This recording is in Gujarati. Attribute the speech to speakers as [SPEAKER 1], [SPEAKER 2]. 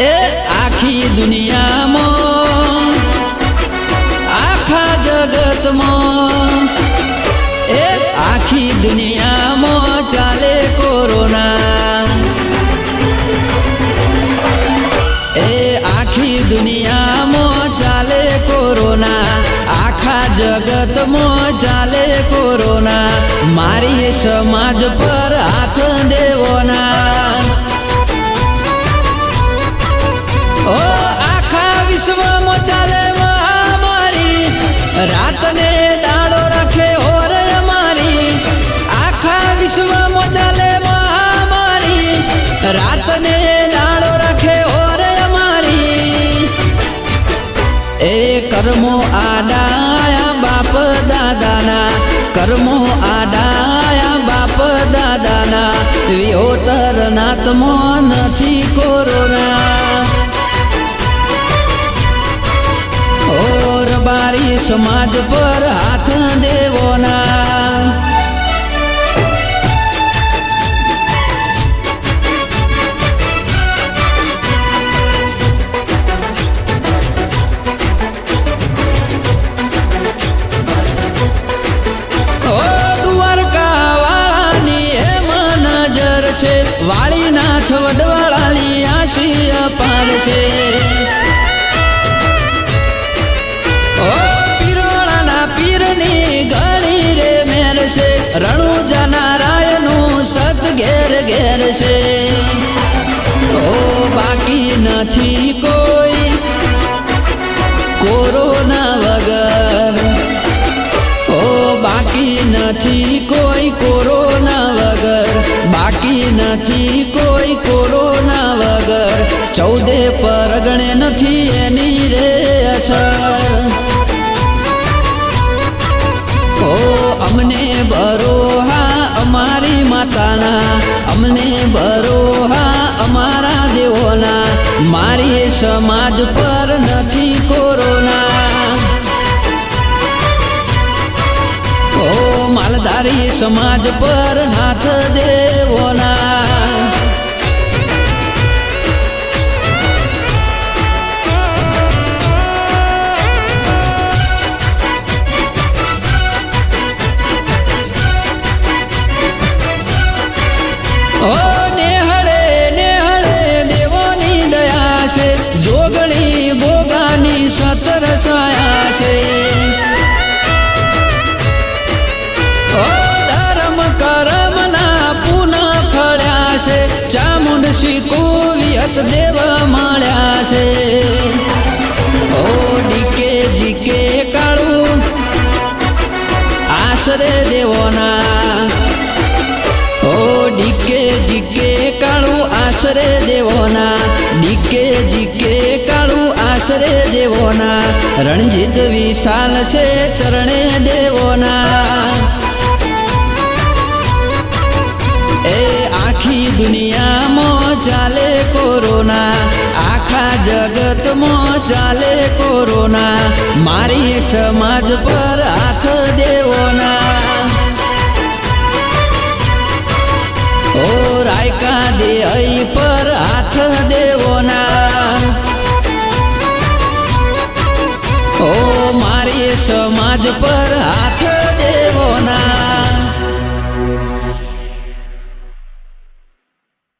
[SPEAKER 1] એ આખી દુનિયામાં આખા જગતમાં એ આખી દુનિયામાં ચાલે કોરોના એ આખી દુનિયામાં ચાલે કોરોના આખા જગતમાં ચાલે કોરોના મારી સમાજ પર હાથ દેવોના રાતને દાડો રાખે ઓર અમારી. એ કર્મો આડાયા બાપ દાદાના. કર્મો આડાયા બાપ દાદાના. વિહોતર નાતમો નથી કોરોના. ઓર બારી સમાજ પર હાથ દેવોના છે વાળીનાથ વડવાળાની આશી અપાર છે પીરોળાના પીરની ગળી રે મેર છે રણુજાના રાયનું સત ઘેર ઘેર છે ઓ બાકી નથી કોઈ કોરોના વગર. ઓ બાકી નથી કોઈ કોરોના વગર. બાકી નથી કોઈ કોરોના વગર. ચૌદે પરગણે નથી એની રે અસર. ઓ, અમને બરોહા અમારી માતાના. અમને બરોહા અમારા દેવોના. મારી સમાજ પર નથી કોરોના. માલધારી સમાજ પર હાથ દેવોના જોગણી ગોગાની સતર સાયા છે. છે. ચામુંડશી કોવિયત દેવ માળ્યા છે. ઓ ડીકે જીકે કાળું, આશરે દેવોના. ઓ ડીકે જીકે કાળું, આશરે દેવોના. ડીકે જીકે કાળું, આશરે દેવોના. રણજીત વિશાલ છે ચરણે દેવોના. એ આખી દુનિયામાં ચાલે કોરોના. આખા જગતમાં ચાલે કોરોના. મારી સમાજ પર હાથ દેવોના. ઓ રાયકા દે પર હાથ દેવોના. ઓ મારી સમાજ પર હાથ દેવોના.